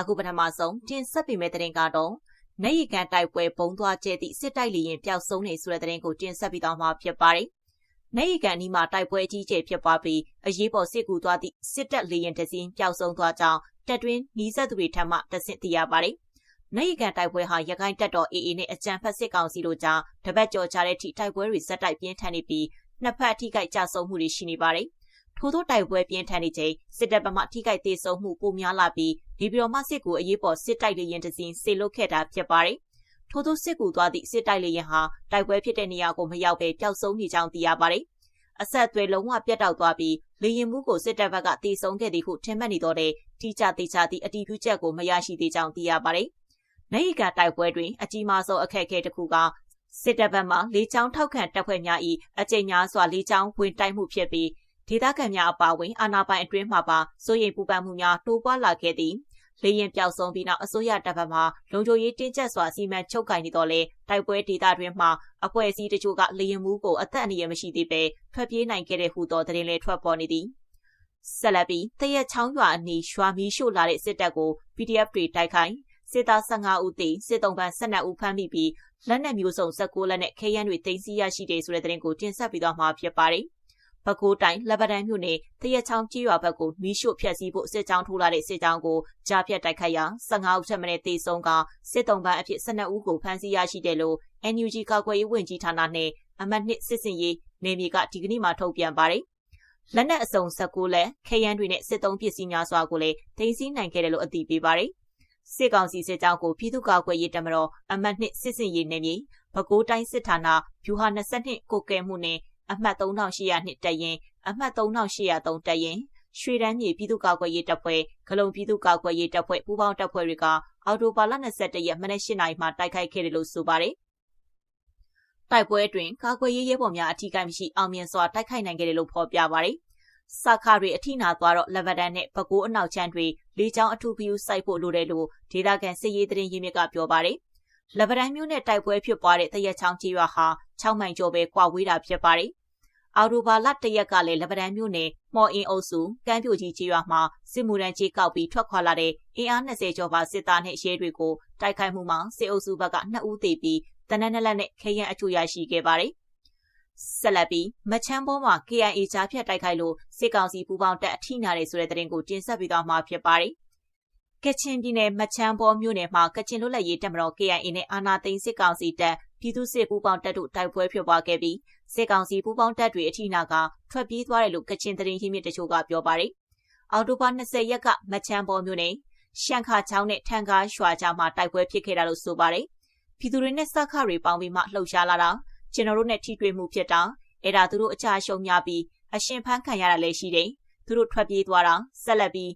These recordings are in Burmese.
အခုပထမဆုံးတင်ဆက်ပေးမယ့်သတင်းကတော့နေရီကန်တိုက်ပွဲဘုံသွားကျဲသည့်စစ်တိုက်လီရင်ပျောက်ဆုံးနေဆိုတဲ့သတင်းကိုတင်ဆက်ပေးသွားမှာဖြစ်ပါတယ်။နေရီကန်ဒီမှာတိုက်ပွဲအကြီးကျယ်ဖြစ်ပွားပြီးအရေးပေါ်စစ်ကူသွားသည့်စစ်တပ်လီရင်တစင်းပျောက်ဆုံးသွားကြောင်းတက်တွင်းနီးစပ်သူတွေထံမှတဆင့်သိရပါတယ်။နေရီကန်တိုက်ပွဲဟာရခိုင်တပ်တော် AA နဲ့အကြံဖက်စစ်ကောင်စီတို့ကြားတပတ်ကျော်ကြာတဲ့ထိတိုက်ပွဲတွေဇက်တိုက်ပြင်းထန်နေပြီးနှစ်ဖက်အထိကိကြဆုံးမှုတွေရှိနေပါတယ်။ ထို့သောတိုက်ပွဲပြင်းထန်နေချိန်စစ်တပ်ဗမာထိခိုက်သေးဆုံးမှုပိုများလာပြီးဒီပြည်တော်မှစစ်ကူအရေးပေါ်စစ်တိုက်လေရင်တစင်းစေလွတ်ခဲ့တာဖြစ်ပါတယ်။ထို့သောစစ်ကူသွားသည့်စစ်တိုက်လေရင်ဟာတိုက်ပွဲဖြစ်တဲ့နေရာကိုမရောက်ဘဲပျောက်ဆုံးနေကြောင်းသိရပါတယ်။အဆက်အသွယ်လုံးဝပြတ်တောက်သွားပြီးလေရင်မှုကိုစစ်တပ်ဘက်ကတီဆုံးခဲ့သည်ဟုထင်မှတ်နေတော့တဲ့ထိကြတိကျသည့်အတီးပြုချက်ကိုမရရှိသေးကြောင်းသိရပါတယ်။နိုင်ကတိုက်ပွဲတွင်အကြီးမားဆုံးအခက်အခဲတစ်ခုကစစ်တပ်ဘက်မှလေးချောင်းထောက်ခံတပ်ဖွဲ့များ၏အကြိမ်များစွာလေးချောင်းဝင်တိုက်မှုဖြစ်ပြီး ဒေသခံများအပါအဝင်အာဏာပိုင်အတွင်းမှပါစိုးရိမ်ပူပန်မှုများတိုးပွားလာခဲ့သည်လေရင်ပျောက်ဆုံးပြီးနောက်အစိုးရတပ်ဖက်မှလုံခြုံရေးတင်းကျပ်စွာစီမံချုပ်ကိုင်နေတော့လေတိုက်ပွဲဒေသတွင်မှအဖွဲ့အစည်းတချို့ကလေရင်မှုကိုအသက်အန္တရာယ်မရှိသေးပဲထွက်ပြေးနိုင်ခဲ့တဲ့ဟူသောသတင်းလေးထွက်ပေါ်နေသည်ဆက်လက်ပြီးတရက်ချောင်းရွာအနီးရွာမီးရှို့လာတဲ့စစ်တပ်ကို PDF တွေတိုက်ခိုင်းစစ်သား15ဦးသေစစ်တုံးပန်း12ဦးဖမ်းမိပြီးလက်နက်မျိုးစုံ16လက်နဲ့ခဲယမ်းတွေတင်စီရရှိတယ်ဆိုတဲ့သတင်းကိုတင်ဆက်ပြီးတော့မှာဖြစ်ပါတယ်။ ပဲခူးတိုင်းလက်ပတန်းမြို့နယ်တရက်ချောင်းကြီးရွာဘက်ကိုမီးရှို့ဖျက်ဆီးဖို့စစ်ကြောင်းထိုးလာတဲ့စစ်ကြောင်းကိုကြားဖြတ်တိုက်ခိုက်ရာ15ဦးထက်မနည်းသေဆုံးကစစ်တုံးပန်းအဖြစ်12ဦးကိုဖမ်းဆီးရရှိတယ်လို့ NUG ကာကွယ်ရေးဝန်ကြီးဌာနနဲ့အမတ်နှစ်စစ်စင်ရေးနေမြေကဒီကနေ့မှထုတ်ပြန်ပါတယ်။လက်နက်အစုံ16လက်ခရမ်းတွေနဲ့စစ်သုံးပစ္စည်းများစွာကိုလည်းတင်စီနိုင်ခဲ့တယ်လို့အသိပေးပါတယ်။စစ်ကောင်စီစစ်ကြောင်းကိုပြည်သူ့ကာကွယ်ရေးတပ်မတော်အမတ်နှစ်စစ်စင်ရေးနေမြေပဲခူးတိုင်းစစ်ဌာနဗျူဟာ22ကိုကဲမှုနဲ့ အမှတ်3800နှစ်တက်ရင်အမှတ်3803တက်ရင်ရွှေတန်းမြေပြည်သူ့ကာကွယ်ရေးတပ်ဖွဲ့ဂလုံပြည်သူ့ကာကွယ်ရေးတပ်ဖွဲ့ပူးပေါင်းတပ်ဖွဲ့တွေကအော်တိုဘာလ22ရက်မနက်၈နာရီမှာတိုက်ခိုက်ခဲ့တယ်လို့ဆိုပါတယ်။တိုက်ပွဲအတွင်းကာကွယ်ရေးရဲဘော်များအထူးကိမရှိအောင်မြင်စွာတိုက်ခိုက်နိုင်ခဲ့တယ်လို့ဖော်ပြပါတယ်။စခါတွေအထိနာသွားတော့လက်ဗဒန်နဲ့ပကိုးအနောက်ချမ်းတွေလေးချောင်းအထူးဂယူစိုက်ဖို့လိုတယ်လို့ဒေတာကန်စစ်ရေးသတင်းရင်းမြစ်ကပြောပါတယ်။လက်ဗဒန်မြို့နဲ့တိုက်ပွဲဖြစ်ပွားတဲ့တရက်ချောင်းကြီးရွာဟာ6မိုင်ကျော်ပဲကွာဝေးတာဖြစ်ပါတယ် အော်တိုဘာလတရက်ကလည်းလက်ပံမြို့နယ်မော်အင်းအုပ်စုကမ်းပြိုကြီးကြီးရွာမှာစစ်မှုရန်ကြီးကောက်ပြီးထွက်ခွာလာတဲ့အင်အား20ကျော်ပါစစ်သားနဲ့ရဲတွေကိုတိုက်ခိုက်မှုမှာစစ်အုပ်စုဘက်က2ဦးသေပြီးတနက်နက်လက်နဲ့ခဲယံအချို့ရရှိခဲ့ပါတယ်။ဆက်လက်ပြီးမချမ်းပေါ်မှာ KIA ကြားဖြတ်တိုက်ခိုက်လို့စစ်ကောင်စီပူးပေါင်းတပ်အထိနာတယ်ဆိုတဲ့သတင်းကိုတင်ဆက်ပေးသွားမှာဖြစ်ပါတယ်။ကချင်ပြည်နယ်မချမ်းပေါ်မြို့နယ်မှာကချင်လွတ်လပ်ရေးတပ်မတော် KIA နဲ့အာနာသိန်းစစ်ကောင်စီတပ် ပြည်သူ့စစ်ပူးပေါင်းတပ်တို့တိုက်ပွဲဖြစ်ပွားခဲ့ပြီးစစ်ကောင်စီပူးပေါင်းတပ်တွေအထိနာကထွက်ပြေးသွားတယ်လို့ကချင်သတင်းရင်းမြစ်တချို့ကပြောပါတယ်။အော်တိုဘာ20ရက်ကမချမ်းပေါ်မြို့နယ်ရှန်ခါချောင်းနဲ့ထန်ကားရွာကြားမှာတိုက်ပွဲဖြစ်ခဲ့တာလို့ဆိုပါတယ်။ပြည်သူတွေနဲ့စခါတွေပေါင်းပြီးမှလှုပ်ရှားလာတာကျွန်တော်တို့နဲ့ထိတွေ့မှုဖြစ်တာအဲ့ဒါသူတို့အကြရှုံများပြီးအရှင်ဖန်းခံရတာလည်းရှိတယ်။သူတို့ထွက်ပြေးသွားတာဆက်လက်ပြီး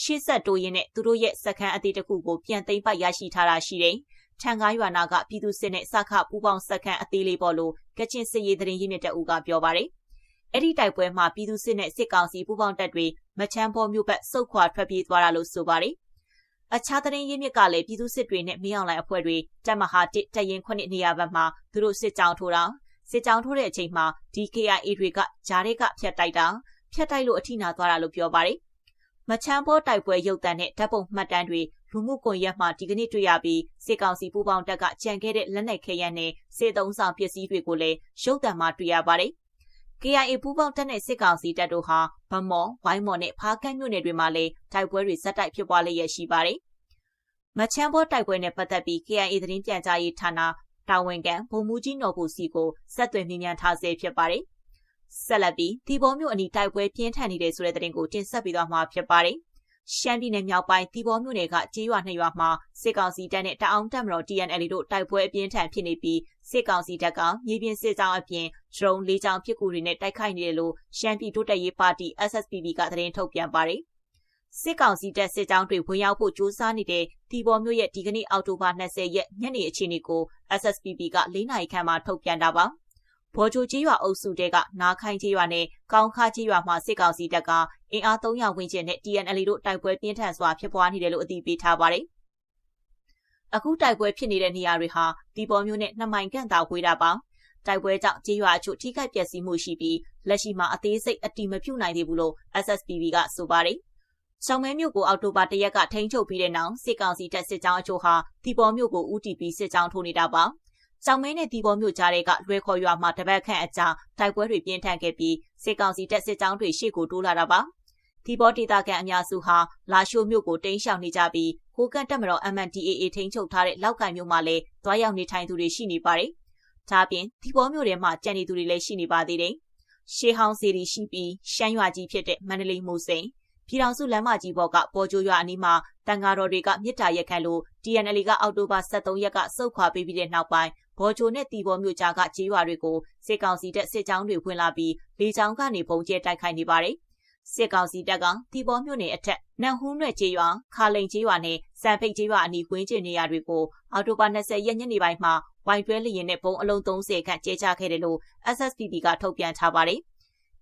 ရှေ့ဆက်တိုးရင်နဲ့သူတို့ရဲ့စခန်းအသေးတစ်ခုကိုပြန်သိမ်းပိုက်ရရှိထားတာရှိတယ်။ ထန်ကားရွာနာကပြည်သူစစ်နဲ့စခပူပေါင်းစခန်းအသေးလေးပေါ်လို့ကချင်စစ်ရေးသတင်းရင်းမြစ်တအူကပြောပါတယ်။အဲ့ဒီတိုက်ပွဲမှာပြည်သူစစ်နဲ့စစ်ကောင်စီပူပေါင်းတပ်တွေမချမ်းပေါ်မြို့ဘက်စုတ်ခွာထွက်ပြေးသွားတာလို့ဆိုပါတယ်။အခြားသတင်းရင်းမြစ်ကလည်းပြည်သူစစ်တွေနဲ့မင်းအောင်လှိုင်အဖွဲ့တွေတပ်မဟာတစ်တရင်ခုနှစ်နေရာဘက်မှာသူတို့စစ်ကြောင်းထိုးတာစစ်ကြောင်းထိုးတဲ့အချိန်မှာ DKIA တွေကဂျားတွေကဖျက်တိုက်တာဖျက်တိုက်လို့အထိနာသွားတာလို့ပြောပါတယ်။မချမ်းပေါ်တိုက်ပွဲရုပ်တံနဲ့ဓာတ်ပုံမှတ်တမ်းတွေ လူမှုကွန်ရက်မှာဒီကနေ့တွေ့ရပြီးစစ်ကောင်စီပူးပေါင်းတပ်ကကြံခဲ့တဲ့လက်နက်ခဲယမ်းနဲ့စစ်သုံးဆောင်ပစ္စည်းတွေကိုလည်းရုပ်သံမှာတွေ့ရပါတယ်။ KIA ပူးပေါင်းတပ်နဲ့စစ်ကောင်စီတပ်တို့ဟာဗမော်၊ဝိုင်းမော်နဲ့ဖားကန့်မြို့နယ်တွေမှာလည်းတိုက်ပွဲတွေဇက်တိုက်ဖြစ်ပွားလျက်ရှိပါတယ်။မချမ်းဘောတိုက်ပွဲနဲ့ပတ်သက်ပြီး KIA သတင်းပြန်ကြားရေးဌာနတာဝန်ခံဗိုလ်မှူးကြီးနော်ဘူစီကိုဆက်သွယ်မြင်မြန်ထားဆဲဖြစ်ပါတယ်။ဆက်လက်ပြီးဒီပေါ်မြို့အနီးတိုက်ပွဲပြင်းထန်နေတဲ့ဆိုတဲ့သတင်းကိုတင်ဆက်ပေးသွားမှာဖြစ်ပါတယ်။ ရှမ်းပြည်နယ်မြောက်ပိုင်းတီဘောမြို့နယ်ကကျေးရွာနှစ်ရွာမှာစစ်ကောင်စီတပ်နဲ့တအောင်တပ်မတော် TNL တို့တိုက်ပွဲအပြင်းထန်ဖြစ်နေပြီးစစ်ကောင်စီတပ်ကမြေပြင်စစ်ကြောင်းအပြင်ဒရုန်းလေးကြောင်းပစ်ကူတွေနဲ့တိုက်ခိုက်နေတယ်လို့ရှမ်းပြည်တိုးတက်ရေးပါတီ SSPP ကသတင်းထုတ်ပြန်ပါတယ်။စစ်ကောင်စီတပ်စစ်ကြောင်းတွေဝင်ရောက်ဖို့ကြိုးစားနေတဲ့တီဘောမြို့ရဲ့ဒီကနေ့အောက်တိုဘာ20ရက်ညနေအခြေအနေကို SSPP က၄နာရီခန့်မှထုတ်ပြန်တာပါ။ ဘော်ချိုကြီးရွာအုပ်စုတဲကနာခိုင်ကြီးရွာနဲ့ကောင်းခါကြီးရွာမှာစစ်ကောင်စီတပ်ကအင်အား300ဝန်းကျင်နဲ့ TNL တို့တိုက်ပွဲပြင်းထန်စွာဖြစ်ပွားနေတယ်လို့အသိပေးထားပါတယ်။အခုတိုက်ပွဲဖြစ်နေတဲ့နေရာတွေဟာဒီပေါ်မျိုးနဲ့နှစ်မိုင်ခန့်သာဝေးတာပါ။တိုက်ပွဲကြောင့်ကြေးရွာအချို့ထိခိုက်ပျက်စီးမှုရှိပြီးလက်ရှိမှာအသေးစိတ်အတိမပြုတ်နိုင်သေးဘူးလို့ SSPB ကဆိုပါတယ်။ရှောင်းမဲမြို့ကိုအောက်တိုဘာ၁ရက်ကထိန်းချုပ်ပြီးတဲ့နောက်စစ်ကောင်စီတပ်စစ်ကြောင်းအချို့ဟာတီပေါ်မြို့ကိုဦးတည်ပြီးစစ်ကြောင်းထိုးနေတာပါ။ ကြောင်မဲနဲ့တီပေါ်မြို့ကြားတွေကလွဲခေါ်ရွာမှာတပတ်ခန့်အကြာတိုက်ပွဲတွေပြင်းထန်ခဲ့ပြီးစစ်ကောင်စီတပ်စစ်ကြောင်းတွေရှေ့ကိုတိုးလာတာပါ။ဒီပေါ်ဒေတာကန်အများစုဟာလာရှိုးမြို့ကိုတိမ်းရှောင်နေကြပြီးကိုကန့်တက်မတော် MNDAA ထိန်းချုပ်ထားတဲ့လောက်ကင်မြို့မှာလည်းတွားရောက်နေထိုင်သူတွေရှိနေပါတယ်။ဒါပြင်ဒီပေါ်မြို့ထဲမှာကြံနေသူတွေလည်းရှိနေပါသေးတယ်။ရှေးဟောင်းစီရီရှိပြီးရှမ်းရွာကြီးဖြစ်တဲ့မန္တလေးမိုးစိန် ပြည်တော်စုလမ်းမကြီးဘော်ကပေါ်ကျိုးရွာအနီးမှာတန်ဃာတော်တွေကမြစ်တာရက်ခန့်လို့ TNL ကအောက်တိုဘာ23ရက်ကစုတ်ခွာပေးပြီးတဲ့နောက်ပိုင်းဘော်ချိုနဲ့တီဘော်မြို့ကြားကကြေးရွာတွေကိုစစ်ကောင်စီတပ်စစ်ကြောင်းတွေဝင်လာပြီးလေကြောင်းကနေပုံကျဲတိုက်ခိုက်နေပါတယ်။စစ်ကောင်စီတပ်ကတီဘော်မြို့နယ်အထက်နန်ဟူးနွယ်ကျေးရွာခါလိန်ကျေးရွာနဲ့စံဖိတ်ကျေးရွာအနီးဝင်းကျင်နေရာတွေကိုအော်တိုဘာ20ရက်ညနေပိုင်းမှာဝိုင်တွဲလျင်နဲ့ပုံအလုံး30ခန့်ကျဲချခဲ့တယ်လို့ SSPP ကထုတ်ပြန်ထားပါတယ်။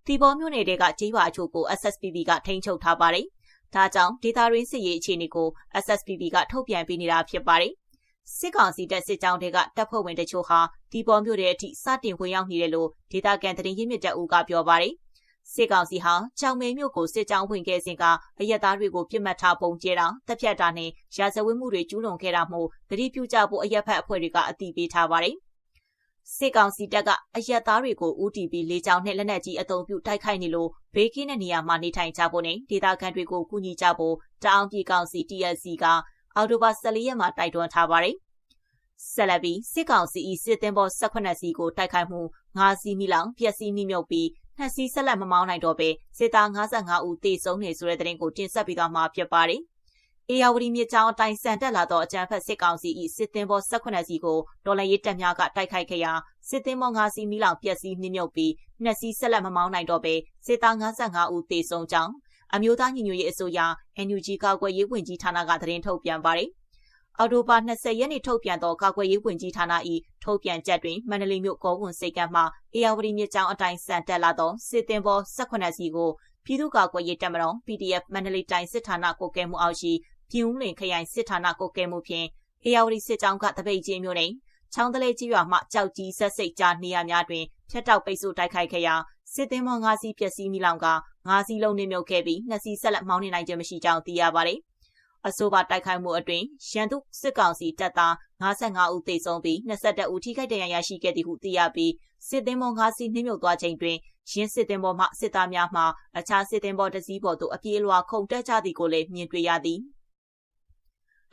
တီဘော်မြို့နယ်တွေကကျေးရွာအချို့ကို SSPP ကထိန်းချုပ်ထားပါတယ်။ဒါကြောင့်ဒေတာရင်းစစ်ရေးအခြေအနေကို SSPP ကထုတ်ပြန်ပေးနေတာဖြစ်ပါတယ်။စစ်ကောင်စီတပ်စစ်ကြောင်းတွေကတပ်ဖွဲ့ဝင်တချို့ဟာဒီပေါ်မြို့တဲ့အထိစတင်ဝင်ရောက်နေတယ်လို့ဒေတာကန်တရင်ရင်းမြစ်တပ်ဦးကပြောပါတယ်။စစ်ကောင်စီဟာကြောင်မဲမြို့ကိုစစ်ကြောင်းဝင်ခဲ့စဉ်ကအရက်သားတွေကိုပြစ်မှတ်ထားပုံကျဲတာတပ်ဖြတ်တာနဲ့ရာဇဝတ်မှုတွေကျူးလွန်ခဲ့တာမို့ဂတိပြုကြဖို့အရက်ဖက်အဖွဲ့တွေကအတိပေးထားပါတယ်။ စစ်ကောင်စီတပ်ကအရက်သားတွေကိုဦးတီပြီးလေကြောင်းနဲ့လက်နက်ကြီးအုံပြုတိုက်ခိုက်နေလို့ဘေးကင်းတဲ့နေရာမှာနေထိုင်ကြဖို့နဲ့ဒေသခံတွေကိုကူညီကြဖို့တအောင်ပြည်ကောင်စီ TLC ကအော်တိုဘာ14ရက်မှာတိုက်တွန်းထားပါတယ်။ဆက်လက်ပြီးစစ်ကောင်စီ၏စစ်သည်ဘော18စီကိုတိုက်ခိုက်မှု9စီးမိလောင်ပျက်စီးမိမြုပ်ပြီးနှစ်စီးဆက်လက်မမောင်းနိုင်တော့ပဲစစ်သား55ဦးသေဆုံးနေဆိုတဲ့သတင်းကိုတင်ဆက်ပြီးသွားမှာဖြစ်ပါတယ်။ အေယာဝတီမြစ်ကြောင်းအတိုင်းစံတက်လာသောအကြမ်းဖက်စစ်ကောင်စီ၏စစ်သည်ဘော18စီကိုတော်လှန်ရေးတပ်များကတိုက်ခိုက်ခဲ့ရာစစ်သည်ဘော9စီးမိလောင်ပျက်စီးမြုပ်ပြီးနှစ်စီးဆက်လက်မမောင်းနိုင်တော့ပဲစစ်သား55ဦးသေဆုံးကြောင်းအမျိုးသားညီညွတ်ရေးအစိုးရ NUG ကာကွယ်ရေးဝန်ကြီးဌာနကသတင်းထုတ်ပြန်ပါတယ်။အော်တိုဘာ20ရက်နေ့ထုတ်ပြန်သောကာကွယ်ရေးဝန်ကြီးဌာန၏ထုတ်ပြန်ချက်တွင်မန္တလေးမြို့ကောဝန်စိတ်ကမ်းမှအေယာဝတီမြစ်ကြောင်းအတိုင်းစံတက်လာသောစစ်တင်ဘော18စီကိုပြည်သူ့ကာကွယ်ရေးတပ်မတော် PDF မန္တလေးတိုင်းစစ်ဌာနကိုကဲမှုအောက်ရှိ ပြည်ဦးလင်ခရိုင်စစ်ဌာနကိုကဲမှုဖြင့်အေယာဝတီစစ်ကြောင်းကတပိတ်ချင်းမျိုးတွင်ချောင်းတလဲကြီးရွာမှကြောက်ကြီးဆက်စိတ်ကြားနေရာများတွင်ဖျက်တောက်ပိတ်ဆို့တိုက်ခိုက်ခဲ့ရာစစ်သည်မော်၅စီးပျက်စီးမိလောင်က၅စီးလုံးနှိမ့်မြုပ်ခဲ့ပြီးနှစ်စီးဆက်လက်မောင်းနေနိုင်ခြင်းမရှိကြောင်းသိရပါတယ်။အဆိုပါတိုက်ခိုက်မှုအတွင်းရန်သူစစ်ကောင်စီတပ်သား55ဦးသေဆုံးပြီး22ဦးထိခိုက်ဒဏ်ရာရရှိခဲ့သည်ဟုသိရပြီးစစ်သည်မော်၅စီးနှိမ့်မြုပ်သွားချိန်တွင်ရင်းစစ်သည်မော်မှစစ်သားများမှအခြားစစ်သည်မော်တစည်းပေါ်သို့အပြေးအလွှာခုန်တက်ကြသည်ကိုလည်းမြင်တွေ့ရသည်။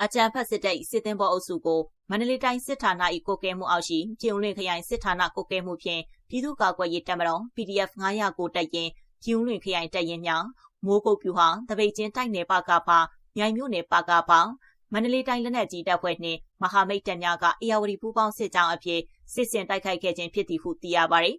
အကြံဖက်စစ်တပ်စစ်တင်ဘောအုပ်စုကိုမန္တလေးတိုင်းစစ်ဌာန၏ကိုကဲမှုအောက်ရှိပြည်ုံလင်ခရိုင်စစ်ဌာနကိုကဲမှုဖြင့်ပြည်သူ့ကာကွယ်ရေးတပ်မတော် PDF 900ကိုတက်ရင်ပြည်ုံလင်ခရိုင်တပ်ရင်များမိုးကုတ်ပြူဟာတပိတ်ချင်းတိုက်နယ်ပါကပါမြိုင်မြို့နယ်ပါကပါမန္တလေးတိုင်းလက်နက်ကြီးတပ်ဖွဲ့နှင့်မဟာမိတ်တပ်များကအေယာဝတီပူးပေါင်းစစ်ကြောင်းအဖြစ်စစ်စင်တိုက်ခိုက်ခဲ့ခြင်းဖြစ်သည်ဟုသိရပါသည်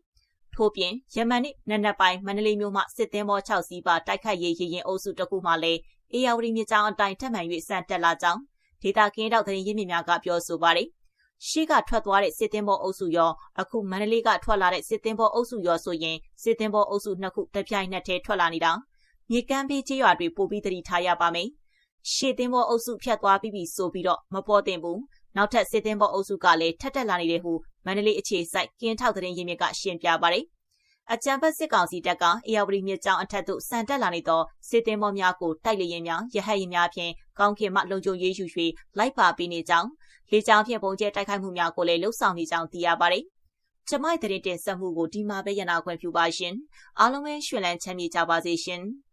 ထို့ပြင်ယမန်နေ့နနက်ပိုင်းမန္တလေးမြို့မှစစ်သင်းဘော6စီးပါတိုက်ခိုက်ရေးရရင်အုပ်စုတစ်ခုမှလည်းအေယာဝတီမြစ်ကြောင်းအတိုင်းထပ်မံ၍စံတက်လာကြောင်းဒေတာကင်းတောက်သတင်းရင်းမြစ်များကပြောဆိုပါတယ်။ရှေ့ကထွက်သွားတဲ့စစ်သင်းဘောအုပ်စုရောအခုမန္တလေးကထွက်လာတဲ့စစ်သင်းဘောအုပ်စုရောဆိုရင်စစ်သင်းဘောအုပ်စုနှစ်ခုတပြိုင်နက်တည်းထွက်လာနေတာမြေကမ်းဘေးချေးရွာတွေပို့ပြီးတတိထားရပါမယ်။ရှေ့သင်းဘောအုပ်စုဖြတ်သွားပြီးပြီဆိုပြီးတော့မပေါ်တင်ဘူး။နောက်ထပ်စစ်သင်းဘောအုပ်စုကလည်းထက်တက်လာနေတယ်ဟု မန္တလေးအခြေစိုက်ကင်းထောက်သတင်းရင်းမြစ်ကရှင်းပြပါတယ်။အကြံဖက်စစ်ကောင်စီတပ်ကအေယာဝတီမြစ်ကြောင်းအထက်သို့စံတက်လာနေသောစစ်သည်မောများကိုတိုက်လျင်များရဟတ်ရင်များဖြင့်ကောင်းခင်မှလုံခြုံရေးယူ၍လိုက်ပါပေးနေကြောင်းလေကြောင်းဖြင့်ပုံကျဲတိုက်ခိုက်မှုများကိုလည်းလှုပ်ဆောင်နေကြောင်းသိရပါတယ်။ကျမိုက်တဲ့တင်ဆက်မှုကိုဒီမှာပဲရနာခွင့်ပြုပါရှင်။အားလုံးပဲရှင်လန်းချမ်းမြေကြပါစေရှင်။